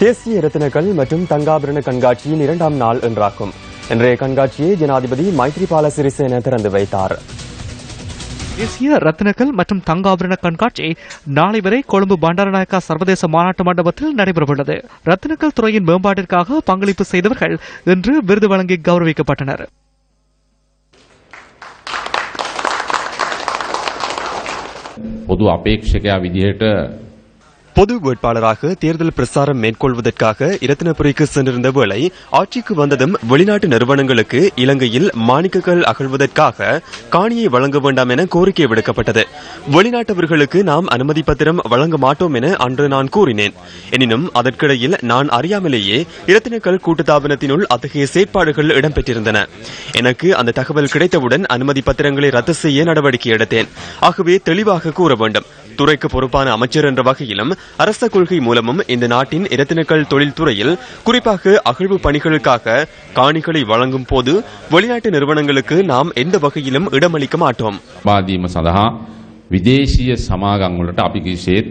தேசிய ரத்தினக்கல் மற்றும் தங்காபரண கண்காட்சியின் இரண்டாம் நாள் என்றாகும் இன்றைய கண்காட்சியை ஜனாதிபதி மைத்ரிபால சிறிசேன திறந்து வைத்தார் தேசிய ரத்தினக்கல் மற்றும் தங்காபரண கண்காட்சி நாளை வரை கொழும்பு பண்டாரநாயக்கா சர்வதேச மாநாட்டு மண்டபத்தில் நடைபெறவுள்ளது ரத்தினக்கல் துறையின் மேம்பாட்டிற்காக பங்களிப்பு செய்தவர்கள் இன்று விருது வழங்கி கௌரவிக்கப்பட்டனர் පොදු අපේක්ෂකයා විදිහට பொது வேட்பாளராக தேர்தல் பிரசாரம் மேற்கொள்வதற்காக இரத்தினபுரிக்கு சென்றிருந்த வேளை ஆட்சிக்கு வந்ததும் வெளிநாட்டு நிறுவனங்களுக்கு இலங்கையில் மாணிக்கங்கள் அகழ்வதற்காக காணியை வழங்க வேண்டாம் என கோரிக்கை விடுக்கப்பட்டது. வெளிநாட்டவர்களுக்கு நாம் அனுமதி பத்திரம் வழங்க மாட்டோம் என அன்று நான் கூறினேன். எனினும் அதற்கிடையில் நான் அறியாமலேயே இரத்தினக்கல் கூட்டுத்தாபனத்தினுள் அத்தகைய செயற்பாடுகள் இடம்பெற்றிருந்தன. எனக்கு அந்த தகவல் கிடைத்தவுடன் அனுமதி பத்திரங்களை ரத்து செய்ய நடவடிக்கை எடுத்தேன். ஆகவே தெளிவாக கூற வேண்டும். துறைக்கு பொறுப்பான அமைச்சர் என்ற வகையிலும் அரச கொள்கை மூலமும் இந்த நாட்டின் இரத்தினக்கல் தொழில்துறையில் குறிப்பாக அகழ்வு பணிகளுக்காக காணிகளை வழங்கும் போது வெளிநாட்டு நிறுவனங்களுக்கு நாம் எந்த வகையிலும் இடமளிக்க மாட்டோம் බාදීම සඳහා විදේශීය සමාගම් වලට අපි කිසිසේත්